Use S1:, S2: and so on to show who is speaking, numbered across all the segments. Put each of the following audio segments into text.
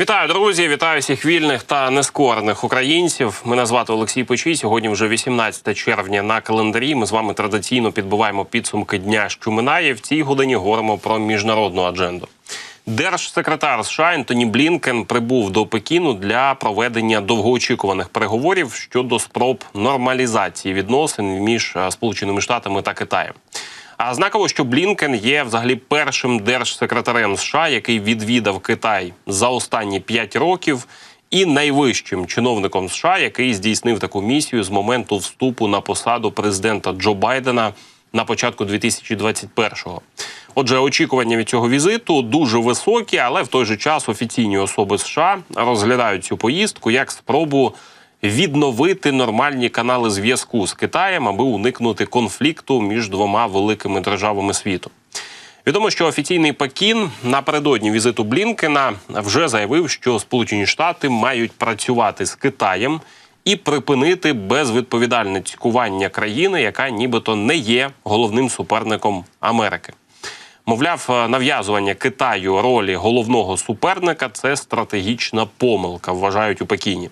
S1: Вітаю, друзі! Вітаю всіх вільних та нескорених українців. Мене звати Олексій Печій. Сьогодні вже 18 червня на календарі. Ми з вами традиційно підбиваємо підсумки дня, що минає. В цій годині говоримо про міжнародну адженду. Держсекретар США Ентоні Блінкен прибув до Пекіну для проведення довгоочікуваних переговорів щодо спроб нормалізації відносин між е, Сполученими Штатами та Китаєм. А знаково, що Блінкен є взагалі першим держсекретарем США, який відвідав Китай за останні п'ять років, і найвищим чиновником США, який здійснив таку місію з моменту вступу на посаду президента Джо Байдена на початку 2021-го. Отже, очікування від цього візиту дуже високі, але в той же час офіційні особи США розглядають цю поїздку як спробу відновити нормальні канали зв'язку з Китаєм, аби уникнути конфлікту між двома великими державами світу. Відомо, що офіційний Пекін напередодні візиту Блінкена вже заявив, що Сполучені Штати мають працювати з Китаєм і припинити безвідповідальне цькування країни, яка нібито не є головним суперником Америки. Мовляв, нав'язування Китаю ролі головного суперника це стратегічна помилка, вважають у Пекіні.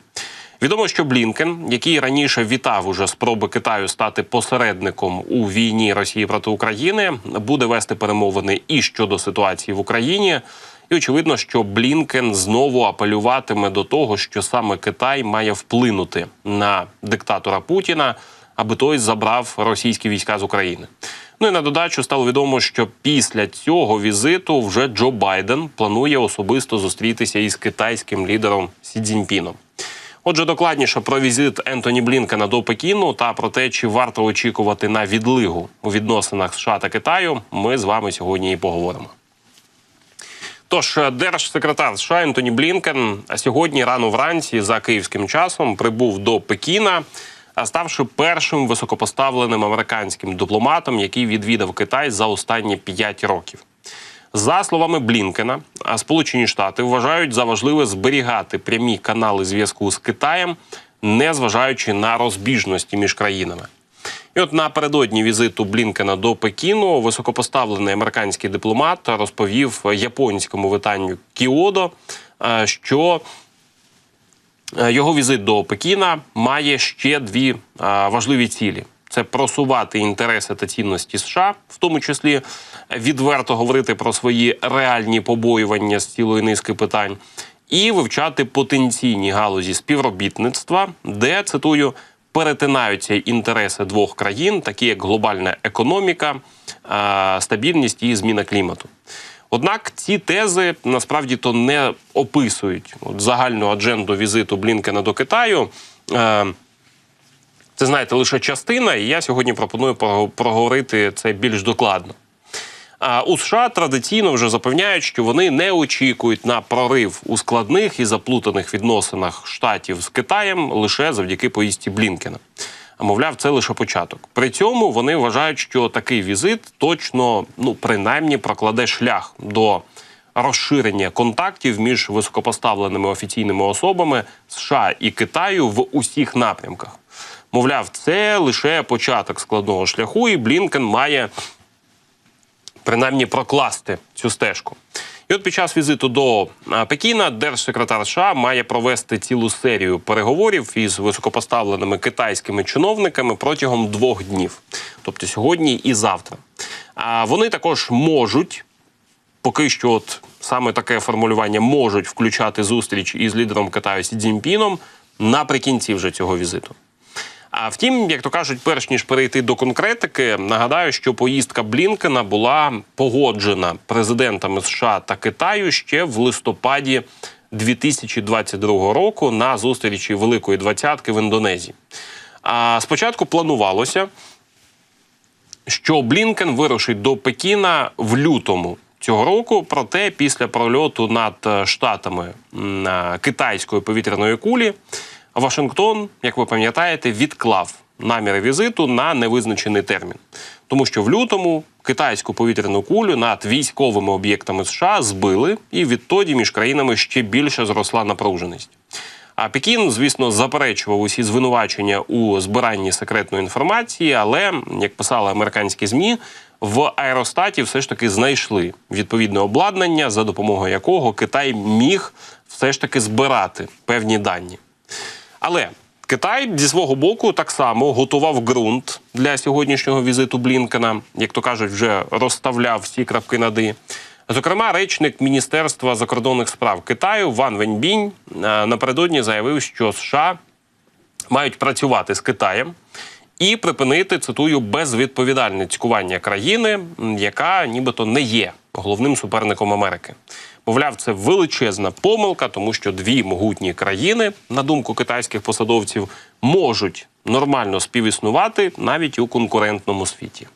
S1: Відомо, що Блінкен, який раніше вітав уже спроби Китаю стати посередником у війні Росії проти України, буде вести перемовини і щодо ситуації в Україні. І очевидно, що Блінкен знову апелюватиме до того, що саме Китай має вплинути на диктатора Путіна, аби той забрав російські війська з України. Ну і на додачу стало відомо, що після цього візиту вже Джо Байден планує особисто зустрітися із китайським лідером Сі Цзіньпіном. Отже, докладніше про візит Ентоні Блінкена до Пекіну та про те, чи варто очікувати на відлигу у відносинах США та Китаю, ми з вами сьогодні і поговоримо. Тож, держсекретар США Ентоні Блінкен сьогодні рано вранці за київським часом прибув до Пекіна, ставши першим високопоставленим американським дипломатом, який відвідав Китай за останні п'ять років. За словами Блінкена, Сполучені Штати вважають за важливе зберігати прямі канали зв'язку з Китаєм, не зважаючи на розбіжності між країнами. І от напередодні візиту Блінкена до Пекіну високопоставлений американський дипломат розповів японському виданню Кіодо, що його візит до Пекіна має ще дві важливі цілі. Це просувати інтереси та цінності США, в тому числі відверто говорити про свої реальні побоювання з цілої низки питань, і вивчати потенційні галузі співробітництва, де цитую перетинаються інтереси двох країн, такі як глобальна економіка, стабільність і зміна клімату. Однак ці тези насправді то не описують от загальну адженду візиту Блінкена до Китаю. Це знаєте лише частина, і я сьогодні пропоную проговорити це більш докладно. А у США традиційно вже запевняють, що вони не очікують на прорив у складних і заплутаних відносинах штатів з Китаєм лише завдяки поїздці Блінкена. А мовляв, це лише початок. При цьому вони вважають, що такий візит точно, ну принаймні, прокладе шлях до розширення контактів між високопоставленими офіційними особами США і Китаю в усіх напрямках. Мовляв, це лише початок складного шляху, і Блінкен має принаймні прокласти цю стежку. І от під час візиту до Пекіна держсекретар США має провести цілу серію переговорів із високопоставленими китайськими чиновниками протягом двох днів, тобто сьогодні і завтра. А вони також можуть. Поки що, от саме таке формулювання можуть включати зустріч із лідером Китаю Сі Цзіньпіном наприкінці вже цього візиту. А втім, як то кажуть, перш ніж перейти до конкретики, нагадаю, що поїздка Блінкена була погоджена президентами США та Китаю ще в листопаді 2022 року на зустрічі Великої Двадцятки в Індонезії. А спочатку планувалося, що Блінкен вирушить до Пекіна в лютому. Цього року, проте після прольоту над штатами китайської повітряної кулі Вашингтон, як ви пам'ятаєте, відклав наміри візиту на невизначений термін, тому що в лютому китайську повітряну кулю над військовими об'єктами США збили, і відтоді між країнами ще більше зросла напруженість. А Пекін, звісно, заперечував усі звинувачення у збиранні секретної інформації, але як писали американські змі. В аеростаті все ж таки знайшли відповідне обладнання, за допомогою якого Китай міг все ж таки збирати певні дані. Але Китай зі свого боку так само готував ґрунт для сьогоднішнього візиту Блінкена, як то кажуть, вже розставляв всі крапки над «і». Зокрема, речник Міністерства закордонних справ Китаю Ван Веньбінь е, напередодні заявив, що США мають працювати з Китаєм і припинити цитую безвідповідальне цькування країни, яка нібито не є головним суперником Америки. Мовляв, це величезна помилка, тому що дві могутні країни, на думку китайських посадовців, можуть нормально співіснувати навіть у конкурентному світі.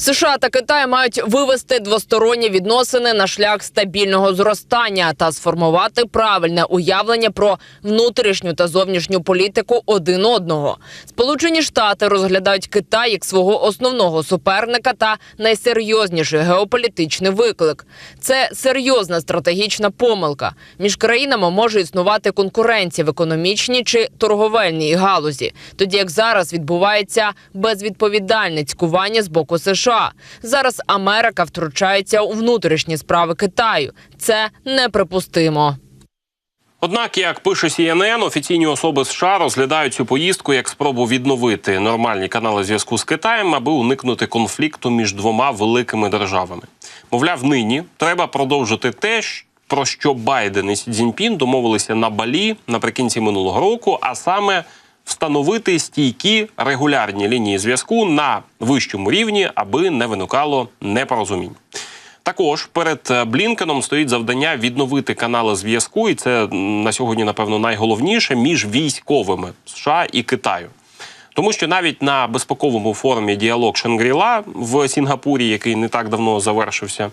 S2: США та Китай мають вивести двосторонні відносини на шлях стабільного зростання та сформувати правильне уявлення про внутрішню та зовнішню політику один одного. Сполучені Штати розглядають Китай як свого основного суперника та найсерйозніший геополітичний виклик. Це серйозна стратегічна помилка. Між країнами може існувати конкуренція в економічній чи торговельній галузі, тоді як зараз відбувається безвідповідальне цькування з боку США. Зараз Америка втручається у внутрішні справи Китаю. Це неприпустимо.
S1: Однак, як пише CNN, офіційні особи США розглядають цю поїздку як спробу відновити нормальні канали зв'язку з Китаєм, аби уникнути конфлікту між двома великими державами. Мовляв, нині треба продовжити те, про що Байден і Сі Цзіньпін домовилися на Балі наприкінці минулого року, а саме встановити стійкі регулярні лінії зв'язку на вищому рівні, аби не виникало непорозумінь. Також перед Блінкеном стоїть завдання відновити канали зв'язку, і це на сьогодні, напевно, найголовніше між військовими США і Китаю. Тому що навіть на безпековому форумі діалог Шангріла в Сінгапурі, який не так давно завершився,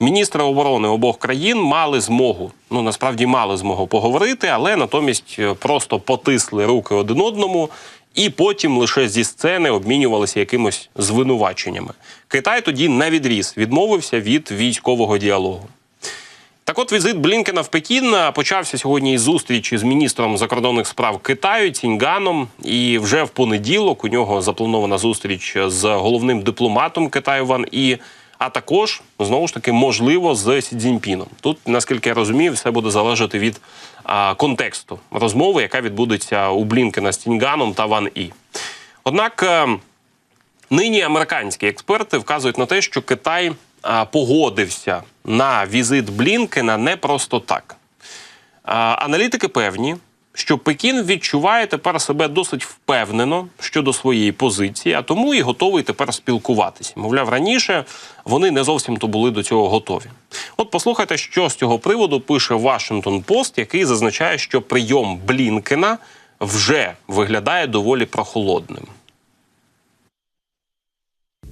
S1: міністри оборони обох країн мали змогу, ну насправді мали змогу поговорити, але натомість е, просто потисли руки один одному і потім лише зі сцени обмінювалися якимось звинуваченнями. Китай тоді на відріз відмовився від військового діалогу. Так от візит Блінкена в Пекін почався сьогодні із зустрічі з міністром закордонних справ Китаю Ціньганом. І вже в понеділок у нього запланована зустріч з головним дипломатом Китаю Ван І, а також знову ж таки можливо з Сі Цзіньпіном. Тут, наскільки я розумію, все буде залежати від а, контексту розмови, яка відбудеться у Блінкена з Ціньганом та Ван І. Однак. е, Нині американські експерти вказують на те, що Китай а, погодився на візит Блінкена не просто так. А, аналітики певні, що Пекін відчуває тепер себе досить впевнено щодо своєї позиції, а тому і готовий тепер спілкуватися. Мовляв, раніше вони не зовсім то були до цього готові. От послухайте, що з цього приводу пише Вашингтон Пост, який зазначає, що прийом Блінкена вже виглядає доволі прохолодним.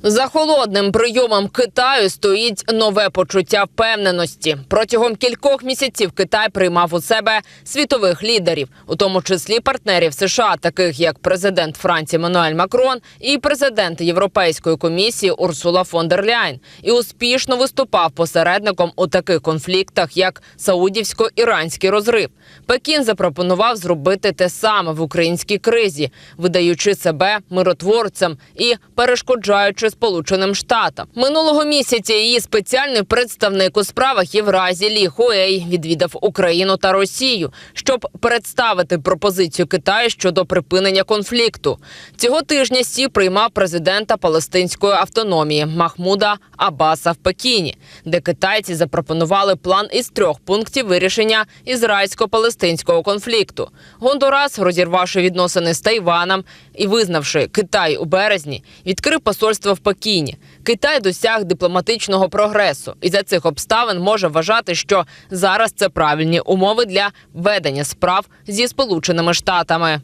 S2: За холодним прийомом Китаю стоїть нове почуття впевненості. Протягом кількох місяців Китай приймав у себе світових лідерів, у тому числі партнерів США, таких як президент Франції Мануель Макрон і президент Європейської комісії Урсула фон дер Ляйн, і успішно виступав посередником у таких конфліктах, як саудівсько-іранський розрив. Пекін запропонував зробити те саме в українській кризі, видаючи себе миротворцем і перешкоджаючи Сполученим Штатам. Минулого місяця її спеціальний представник у справах Євразії Лі Хуей відвідав Україну та Росію, щоб представити пропозицію Китаю щодо припинення конфлікту. Цього тижня Сі приймав президента Палестинської автономії Махмуда Аббаса в Пекіні, де китайці запропонували план із трьох пунктів вирішення ізраїльсько-палестинського конфлікту. Гондурас, розірвавши відносини з Тайваном і визнавши Китай у березні, відкрив посольство в Пекіні. Китай досяг дипломатичного прогресу, і за цих обставин може вважати, що зараз це правильні умови для ведення справ зі Сполученими Штатами.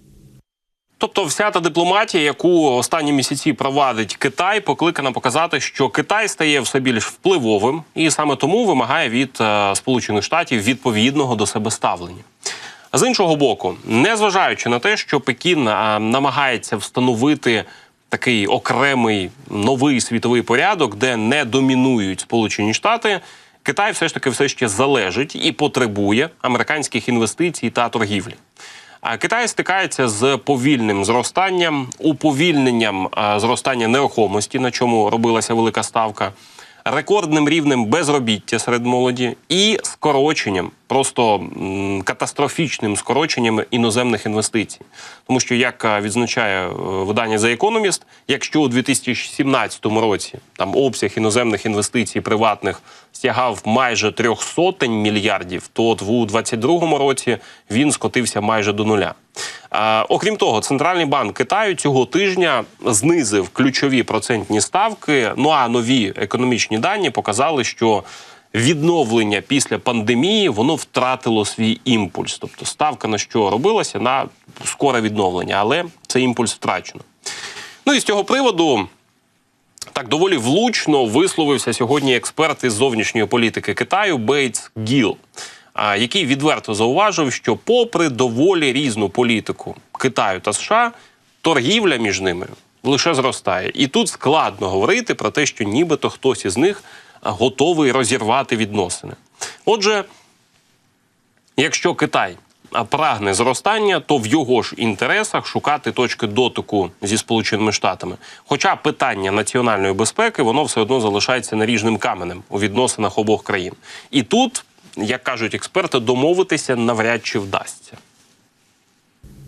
S1: Тобто, вся та дипломатія, яку останні місяці провадить Китай, покликана показати, що Китай стає все більш впливовим і саме тому вимагає від е, Сполучених Штатів відповідного до себе ставлення. З іншого боку, незважаючи на те, що Пекін намагається встановити такий окремий новий світовий порядок, де не домінують Сполучені Штати. Китай все ж таки все ще залежить і потребує американських інвестицій та торгівлі. А Китай стикається з повільним зростанням, уповільненням зростання нерухомості, на чому робилася велика ставка, рекордним рівнем безробіття серед молоді і скороченням, просто катастрофічним скороченням іноземних інвестицій. Тому що, як е, відзначає е, видання The Economist, якщо у 2017 році там обсяг іноземних інвестицій приватних сягав майже трьох сотень мільярдів, то от у 2022 році він скотився майже до нуля. А, окрім того, центральний банк Китаю цього тижня знизив ключові процентні ставки. Ну а нові економічні дані показали, що відновлення після пандемії воно втратило свій імпульс. Тобто ставка на що робилася на скоре відновлення, але цей імпульс втрачено. Ну і з цього приводу так доволі влучно висловився сьогодні експерт із зовнішньої політики Китаю Бейтс Гіл, який відверто зауважив, що, попри доволі різну політику Китаю та США, торгівля між ними лише зростає. І тут складно говорити про те, що нібито хтось із них готовий розірвати відносини. Отже, Якщо Китай прагне зростання, то в його ж інтересах шукати точки дотику зі Сполученими Штатами. Хоча питання національної безпеки воно все одно залишається наріжним каменем у відносинах обох країн. І тут, як кажуть експерти, домовитися навряд чи вдасться.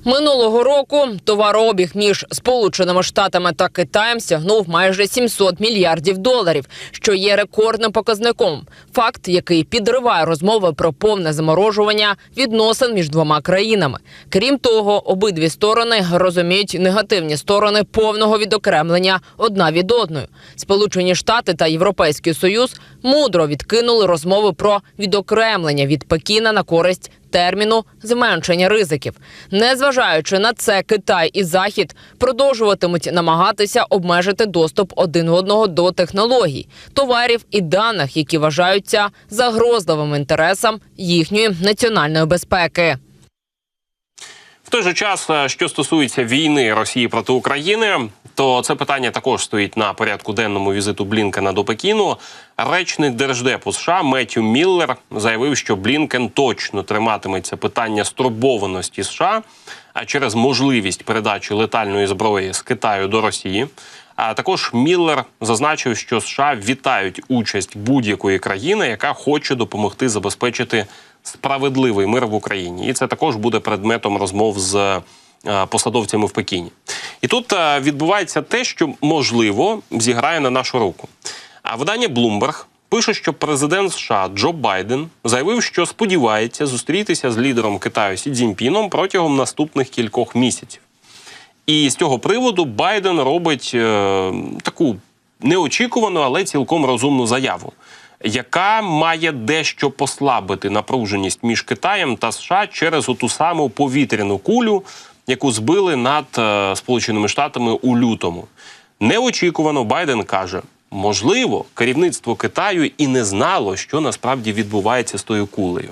S2: Минулого року товарообіг між Сполученими Штатами та Китаєм сягнув майже 700 мільярдів доларів, що є рекордним показником. Факт, який підриває розмови про повне заморожування відносин між двома країнами. Крім того, обидві сторони розуміють негативні сторони повного відокремлення одна від одної. Сполучені Штати та Європейський Союз мудро відкинули розмови про відокремлення від Пекіна на користь терміну зменшення ризиків. Незважаючи на це, Китай і Захід продовжуватимуть намагатися обмежити доступ один одного до технологій, товарів і даних, які вважаються загрозливим інтересам їхньої національної безпеки.
S1: В той же час, е, що стосується війни Росії проти України, то це питання також стоїть на порядку денному візиту Блінкена до Пекіну. Речник держдепу США Меттю Міллер заявив, що Блінкен точно триматиметься питання стурбованості США а через можливість передачі летальної зброї з Китаю до Росії. А також Міллер зазначив, що США вітають участь будь-якої країни, яка хоче допомогти забезпечити справедливий мир в Україні, і це також буде предметом розмов з посадовцями в Пекіні. І тут е, відбувається те, що можливо зіграє на нашу руку. А видання Bloomberg пише, що президент США Джо Байден заявив, що сподівається зустрітися з лідером Китаю Сі Цзіньпіном протягом наступних кількох місяців. І з цього приводу Байден робить е, таку неочікувану, але цілком розумну заяву, яка має дещо послабити напруженість між Китаєм та США через оту саму повітряну кулю, яку збили над е, Сполученими Штатами у лютому. Неочікувано Байден каже: можливо, керівництво Китаю і не знало, що насправді відбувається з тою кулею.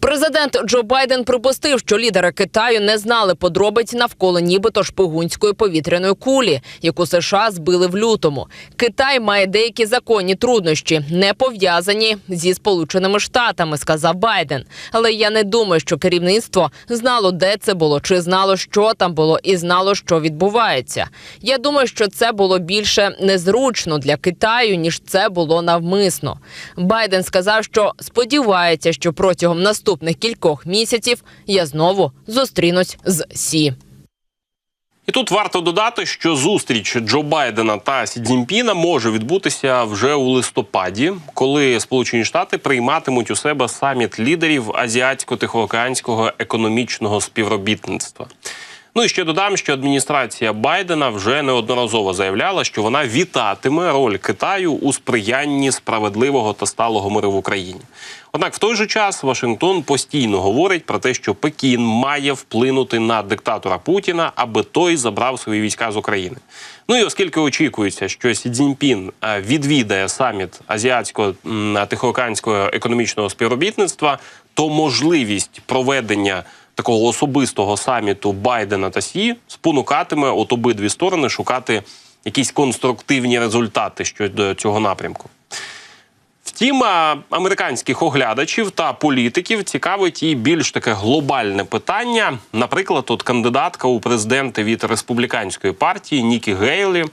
S2: Президент Джо Байден припустив, що лідери Китаю не знали подробиць навколо нібито шпигунської повітряної кулі, яку США збили в лютому. Китай має деякі законні труднощі, не пов'язані зі сполученими штатами, сказав Байден. Але я не думаю, що керівництво знало, де це було, чи знало, що там було, і знало, що відбувається. Я думаю, що це було більше незручно для Китаю, ніж це було навмисно. Байден сказав, що сподівається, що протягом наступних кількох місяців я знову зустрінусь з Сі.
S1: І тут варто додати, що зустріч Джо Байдена та Сі Цзіньпіна може відбутися вже у листопаді, коли Сполучені Штати прийматимуть у себе саміт лідерів азіатсько-тихоокеанського економічного співробітництва. Ну і ще додам, що адміністрація Байдена вже неодноразово заявляла, що вона вітатиме роль Китаю у сприянні справедливого та сталого миру в Україні. Однак в той же час Вашингтон постійно говорить про те, що Пекін має вплинути на диктатора Путіна, аби той забрав свої війська з України. Ну і оскільки очікується, що Сі Цзіньпін е, відвідає саміт азіатського тихоокеанського економічного співробітництва, то можливість проведення такого особистого саміту Байдена та Сі спонукатиме от обидві сторони шукати якісь конструктивні результати щодо цього напрямку. Втім, американських оглядачів та політиків цікавить і більш таке глобальне питання. Наприклад, от кандидатка у президенти від республіканської партії Нікі Гейлі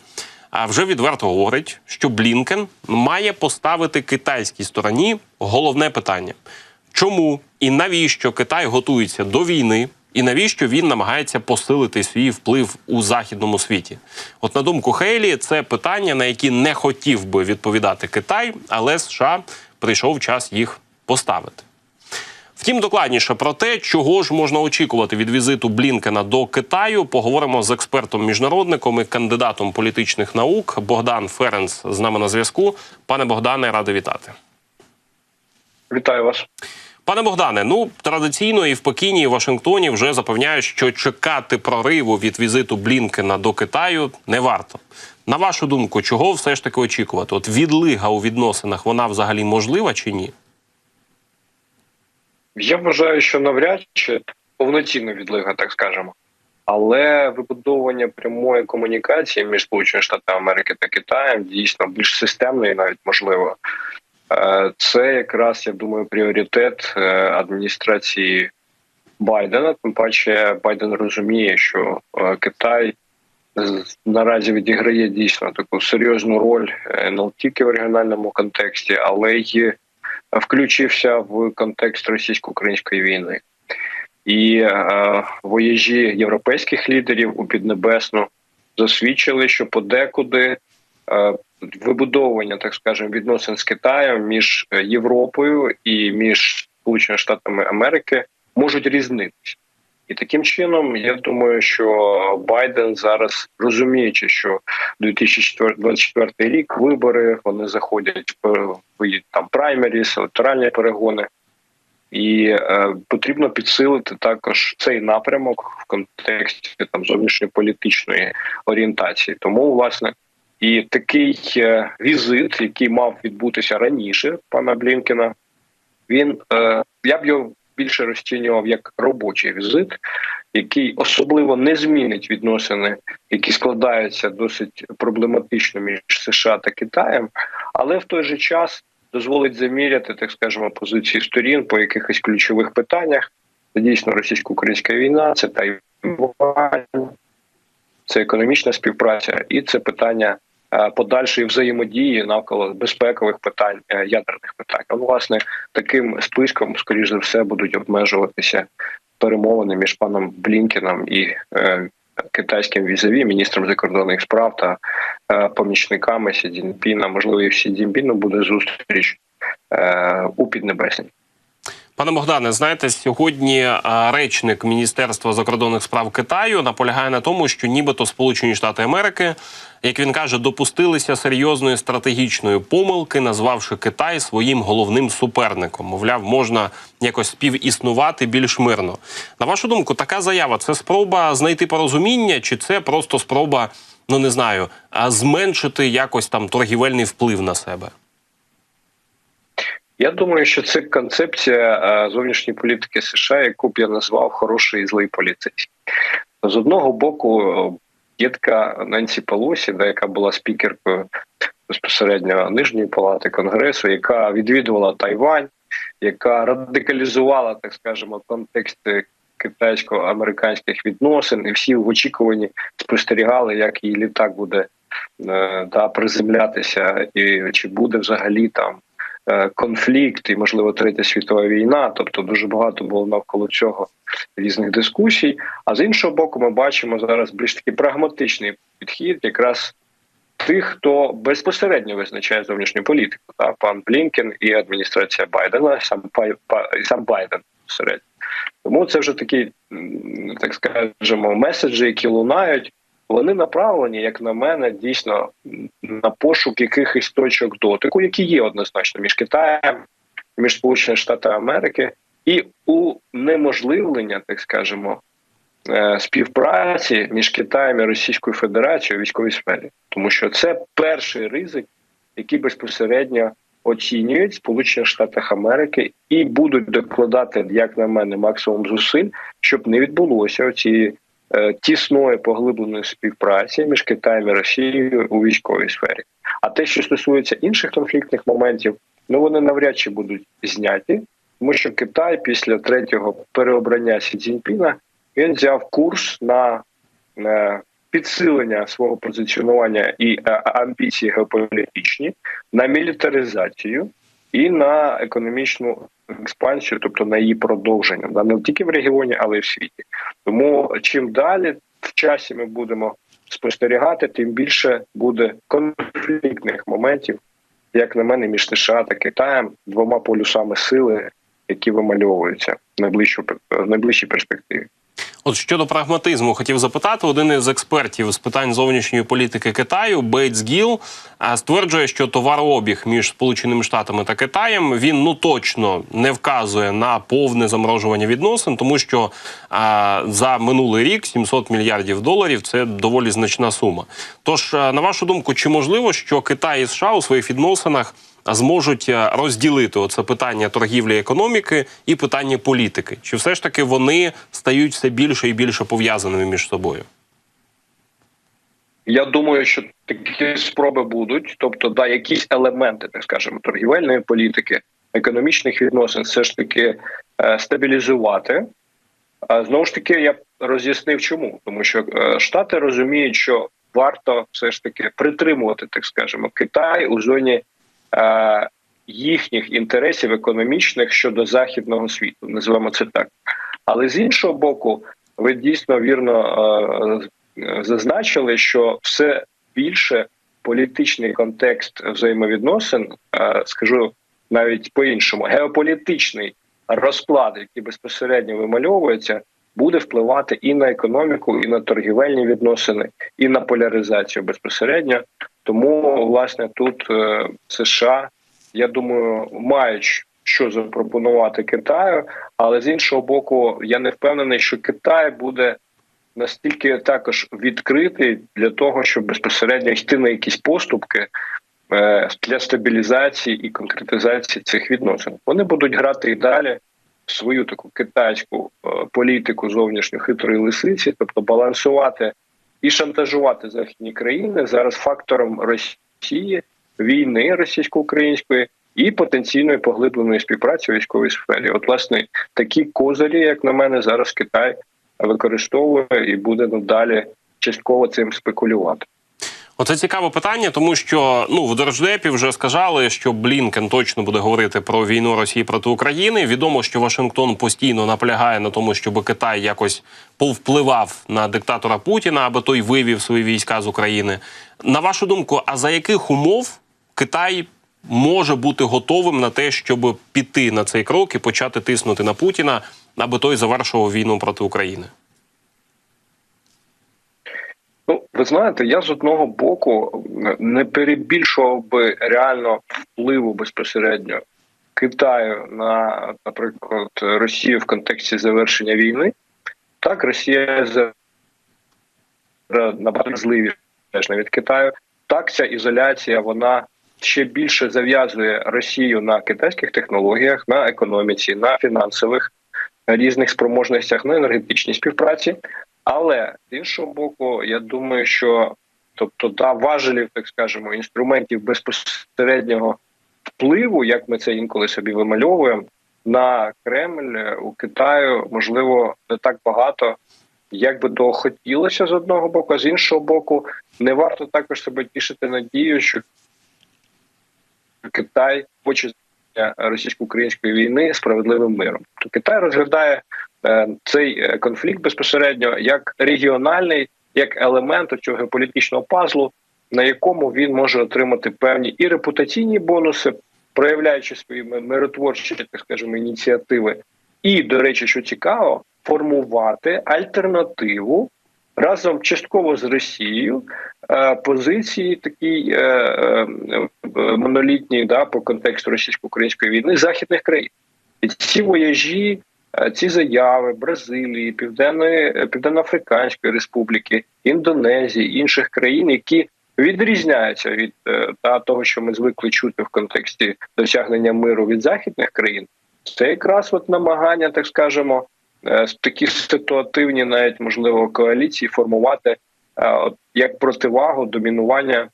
S1: вже відверто говорить, що Блінкен має поставити китайській стороні головне питання: чому і навіщо Китай готується до війни, і навіщо він намагається посилити свій вплив у західному світі? От на думку Хейлі, це питання, на які не хотів би відповідати Китай, але США прийшов час їх поставити. Втім, докладніше про те, чого ж можна очікувати від візиту Блінкена до Китаю, поговоримо з експертом-міжнародником і кандидатом політичних наук Богдан Ференц з нами на зв'язку. Пане Богдане, радий вітати.
S3: Вітаю вас.
S1: Пане Богдане, ну традиційно і в Пекіні, і в Вашингтоні вже запевняють, що чекати прориву від візиту Блінкена до Китаю не варто. На вашу думку, чого все ж таки очікувати? От відлига у відносинах вона взагалі можлива чи ні?
S3: Я вважаю, що навряд чи повноцінно відлига, так скажемо. Але вибудовування прямої комунікації між Сполученими Штатами Америки та Китаєм дійсно більш системно і навіть можливо. Е, Це якраз я думаю пріоритет е, адміністрації Байдена. Тим паче Байден розуміє, що е, Китай наразі відіграє дійсно таку серйозну роль не тільки в регіональному контексті, але й включився в контекст російсько-української війни. І е, вояжі європейських лідерів у Піднебесну засвідчили, що подекуди е, вибудовування, так скажемо, відносин з Китаєм між е, Європою і між Сполученими Штатами Америки можуть різнитися. І таким чином, я думаю, що Байден зараз розуміючи, що 2024 рік вибори вони заходять в, там праймеріс, електоральні перегони, і е, потрібно підсилити також цей напрямок в контексті там зовнішньополітичної орієнтації. Тому, власне, і такий е, візит, який мав відбутися раніше, пана Блінкена, він е, я б його більше розцінював як робочий візит, який особливо не змінить відносини, які складаються досить проблематично між США та Китаєм, але в той же час дозволить заміряти, так скажемо, позиції сторін по якихось ключових питаннях. Це дійсно російсько-українська війна, це Тайвань, це економічна співпраця і це питання подальшої взаємодії навколо безпекових питань, е, ядерних питань. Ну, власне, таким списком, скоріш за все, будуть обмежуватися перемовини між паном Блінкеном і е, китайським візаві, міністром закордонних справ та е, помічниками Сі Цзіньпіна. Можливо, і в Сі Цзіньпіну буде зустріч е, у Піднебесній.
S1: Пане Богдане, знаєте, сьогодні речник Міністерства закордонних справ Китаю наполягає на тому, що нібито Сполучені Штати Америки, як він каже, допустилися серйозної стратегічної помилки, назвавши Китай своїм головним суперником. Мовляв, можна якось співіснувати більш мирно. На вашу думку, така заява це спроба знайти порозуміння, чи це просто спроба, ну не знаю, зменшити якось там торгівельний вплив на себе?
S3: Я думаю, що це концепція е, зовнішньої політики США, яку б я назвав хороший і злий поліцейський. З одного боку, е, є така Ненсі Пелосі, да, яка була спікеркою безпосередньо нижньої палати конгресу, яка відвідувала Тайвань, яка радикалізувала, так скажемо, контекст китайсько-американських відносин, і всі в очікуванні спостерігали, як її літак буде е, да, приземлятися, і чи буде взагалі там е, конфлікт і, можливо, третя світова війна. Тобто дуже багато було навколо цього різних дискусій. А з іншого боку, ми бачимо зараз більш такий прагматичний підхід, якраз тих, хто безпосередньо визначає зовнішню політику, та пан Блінкен і адміністрація Байдена, сам Па- сам Байден безпосередньо. Тому це вже такі, так скажемо, меседжі, які лунають. Вони направлені, як на мене, дійсно на пошук якихось точок дотику, які є однозначно між Китаєм, між Сполученими Штатами Америки, і унеможливлення, так скажемо, е, співпраці між Китаєм і Російською Федерацією у військовій сфері, тому що це перший ризик, який безпосередньо оцінюють Сполучені Штати Америки і будуть докладати, як на мене, максимум зусиль, щоб не відбулося цієї тісної поглибленої співпраці між Китаєм і Росією у військовій сфері. А те, що стосується інших конфліктних моментів, ну вони навряд чи будуть зняті, тому що Китай після третього переобрання Сі Цзіньпіна він взяв курс на, підсилення свого позиціонування і е, амбіції геополітичні на мілітаризацію і на економічну експансію, тобто на її продовження, да, не тільки в регіоні, але й в світі. Тому чим далі в часі ми будемо спостерігати, тим більше буде конфліктних моментів, як на мене, між США та Китаєм, двома полюсами сили, які вимальовуються в найближчій перспективі.
S1: От щодо прагматизму, хотів запитати один із експертів з питань зовнішньої політики Китаю, Бейтс Гіл, стверджує, що товарообіг між Сполученими Штатами та Китаєм він ну точно не вказує на повне заморожування відносин, тому що а, за минулий рік 700 мільярдів доларів це доволі значна сума. Тож, а, на вашу думку, чи можливо, що Китай і США у своїх відносинах зможуть е, розділити оце питання торгівлі економіки і питання політики? Чи все ж таки вони стають все більше і більше пов'язаними між собою?
S3: Я думаю, що такі спроби будуть, тобто, да, якісь елементи, так скажемо, торгівельної політики, економічних відносин, все ж таки е, стабілізувати. А знову ж таки, я роз'яснив, чому тому, що е, Штати розуміють, що варто все ж таки притримувати, так скажемо, Китай у зоні е, їхніх інтересів економічних щодо західного світу, називаємо це так. Але з іншого боку, ви дійсно вірно е, зазначили, що все більше політичний контекст взаємовідносин, е, скажу навіть по-іншому, геополітичний розклад, який безпосередньо вимальовується, буде впливати і на економіку, і на торгівельні відносини, і на поляризацію безпосередньо. Тому, власне, тут е, США, я думаю, мають що запропонувати Китаю, але з іншого боку, я не впевнений, що Китай буде настільки також відкритий для того, щоб безпосередньо йти на якісь поступки е, для стабілізації і конкретизації цих відносин. Вони будуть грати і далі в свою таку китайську е, політику зовнішньо хитрої лисиці, тобто балансувати і шантажувати західні країни зараз фактором Росії, війни російсько-української. І потенційної поглибленої співпраці у військовій сфері, от власне такі козирі, як на мене, зараз Китай використовує і буде надалі частково цим спекулювати.
S1: Оце цікаве питання, тому що ну в Держдепі вже сказали, що Блінкен точно буде говорити про війну Росії проти України. Відомо, що Вашингтон постійно наполягає на тому, щоб Китай якось повпливав на диктатора Путіна, аби той вивів свої війська з України. На вашу думку, а за яких умов Китай може бути готовим на те, щоб піти на цей крок і почати тиснути на Путіна, аби той завершував війну проти України?
S3: Ну, ви знаєте, я з одного боку не перебільшував би реально впливу безпосередньо Китаю на, наприклад, Росію в контексті завершення війни. Так, Росія набагато зливіша від Китаю. Так, ця ізоляція вона ще більше зав'язує Росію на китайських технологіях, на економіці, на фінансових різних спроможностях, на енергетичній співпраці. Але з іншого боку, я думаю, що тобто да, важелів, так скажемо, інструментів безпосереднього впливу, як ми це інколи собі вимальовуємо, на Кремль у Китаю можливо не так багато, як би того хотілося з одного боку, а з іншого боку, не варто також себе тішити надію, що Китай хоче російсько-української війни справедливим миром. То Китай розглядає е, цей конфлікт безпосередньо як регіональний, як елемент цього геополітичного пазлу, на якому він може отримати певні і репутаційні бонуси, проявляючи свої миротворчі, так скажемо, ініціативи, і до речі, що цікаво, формувати альтернативу разом частково з Росією е, позиції такій е, е, монолітній да по контексту російсько-української війни західних країн. І ці вояжі, ці заяви Бразилії, Південної Південноафриканської Республіки, Індонезії, інших країн, які відрізняються від та, того, що ми звикли чути в контексті досягнення миру від західних країн, це якраз от намагання, так скажемо. Такі ситуативні, навіть можливо, коаліції формувати як противагу домінування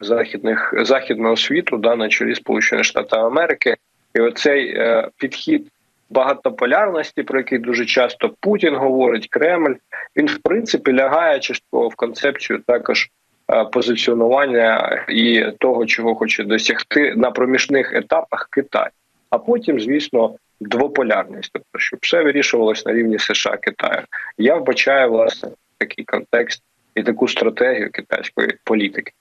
S3: західних західного світу да, на чолі Сполучених Штатів Америки, і оцей е, підхід багатополярності, про який дуже часто Путін говорить, Кремль, він в принципі лягає частково в концепцію також е, позиціонування і того, чого хоче досягти на проміжних етапах Китай. А потім, звісно, двополярність, тобто щоб все вирішувалось на рівні США Китаю. Я вбачаю власне такий контекст і таку стратегію китайської політики.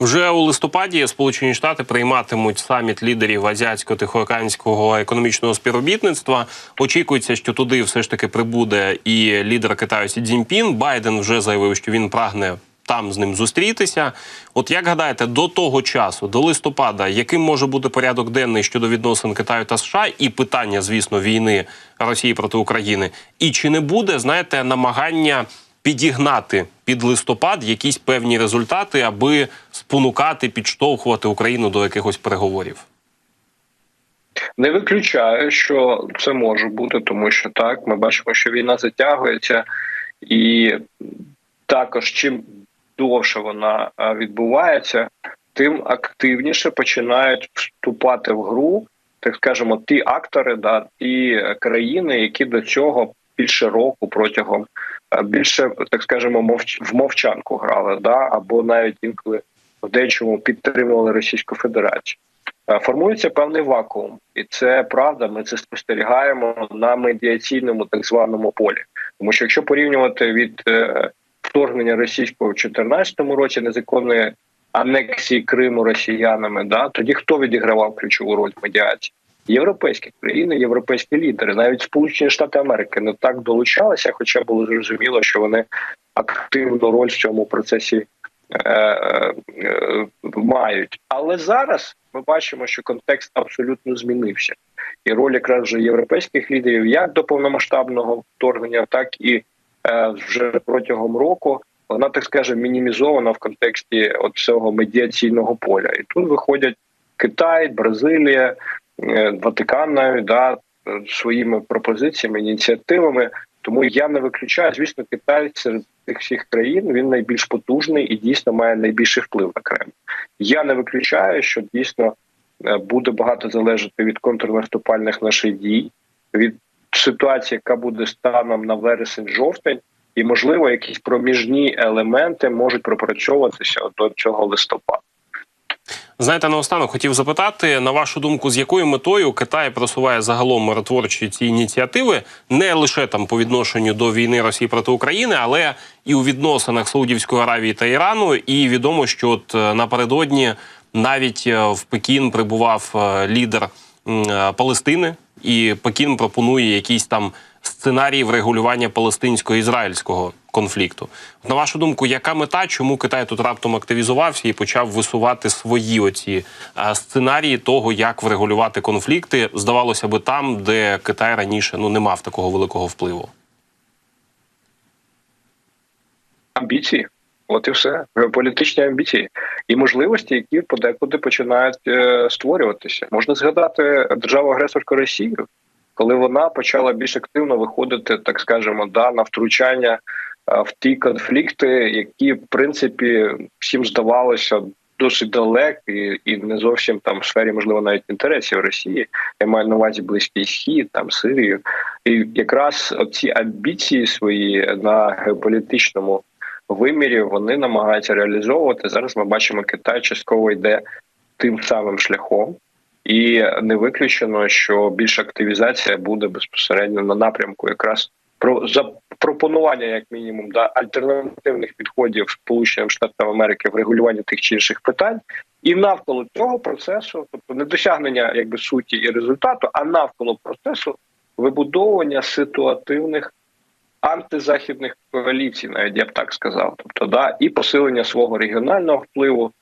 S1: Вже у листопаді Сполучені Штати прийматимуть саміт лідерів азіатсько-тихоокеанського економічного співробітництва. Очікується, що туди все ж таки прибуде і лідер Китаю Сі Цзіньпін. Байден вже заявив, що він прагне там з ним зустрітися. От як гадаєте, до того часу, до листопада, яким може бути порядок денний щодо відносин Китаю та США, і питання, звісно, війни Росії проти України, і чи не буде знаєте намагання? Підігнати під листопад якісь певні результати, аби спонукати, підштовхувати Україну до якихось переговорів.
S3: Не виключаю, що це може бути, тому що так ми бачимо, що війна затягується, і також чим довше вона відбувається, тим активніше починають вступати в гру, так скажемо, ті актори, да ті країни, які до цього більше року протягом більше так скажемо, мовч в мовчанку грали, да або навіть інколи в дечому підтримували Російську Федерацію. Е, Формується певний вакуум, і це правда. Ми це спостерігаємо на медіаційному так званому полі. Тому що якщо порівнювати від е, вторгнення російського в 2014 році незаконної анексії Криму росіянами, да тоді хто відігравав ключову роль в медіації? Європейські країни, європейські лідери, навіть Сполучені Штати Америки не так долучалися, хоча було зрозуміло, що вони активну роль в цьому процесі е, е, е, мають. Але зараз ми бачимо, що контекст абсолютно змінився, і роль якраз вже європейських лідерів, як до повномасштабного вторгнення, так і е, вже протягом року. Вона так скаже мінімізована в контексті от цього медіаційного поля, і тут виходять Китай, Бразилія, Ватикан навіть да е, своїми пропозиціями, ініціативами. Тому я не виключаю, звісно, Китай серед тих всіх країн він найбільш потужний і дійсно має найбільший вплив на Кремль. Я не виключаю, що дійсно е, буде багато залежати від контрнаступальних наших дій, від ситуації, яка буде станом на вересень-жовтень, і можливо якісь проміжні елементи можуть пропрацьовуватися до цього листопада.
S1: Знаєте, наостанок хотів запитати на вашу думку, з якою метою Китай просуває загалом миротворчі ці ініціативи, не лише там по відношенню до війни Росії проти України, але і у відносинах Саудівської Аравії та Ірану. І відомо, що от е, напередодні навіть е, в Пекін прибував е, лідер Палестини, і Пекін пропонує якісь там сценарії врегулювання палестинсько-ізраїльського конфлікту. На вашу думку, яка мета, чому Китай тут раптом активізувався і почав висувати свої оці сценарії того, як врегулювати конфлікти, здавалося би, там, де Китай раніше ну не мав такого великого впливу?
S3: амбіції. От і все політичні амбіції і можливості, які подекуди починають е, створюватися. Можна згадати державу агресорську Росію, коли вона почала більш активно виходити, так скажемо, да на втручання е, в ті конфлікти, які в принципі всім здавалося досить далекі і не зовсім там в сфері, можливо, навіть інтересів Росії. Я маю на увазі близький схід, там Сирію, і якраз ці амбіції свої на геополітичному вимірі вони намагаються реалізовувати. Зараз ми бачимо, Китай частково йде тим самим шляхом, і не виключено, що більша активізація буде безпосередньо на напрямку, якраз про запропонування, як мінімум, да альтернативних підходів Сполученим Штатам Америки в регулюванні тих чи інших питань, і навколо цього процесу, тобто не досягнення якби суті і результату, а навколо процесу вибудовування ситуативних антизахідних коаліцій, навіть я б так сказав, тобто да, і посилення свого регіонального впливу,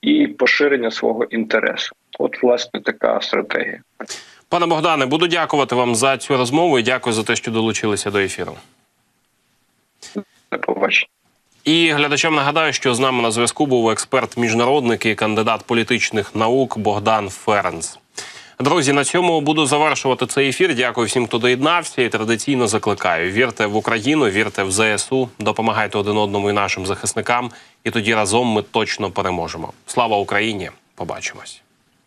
S3: і поширення свого інтересу. От, власне, така стратегія.
S1: Пане Богдане, буду дякувати вам за цю розмову і дякую за те, що долучилися до ефіру.
S3: До побачення.
S1: І глядачам нагадаю, що з нами на зв'язку був експерт-міжнародник і кандидат політичних наук Богдан Ференц. Друзі, на цьому буду завершувати цей ефір. Дякую всім, хто доєднався, і традиційно закликаю: вірте в Україну, вірте в ЗСУ, допомагайте один одному і нашим захисникам. І тоді разом ми точно переможемо. Слава Україні! Побачимось.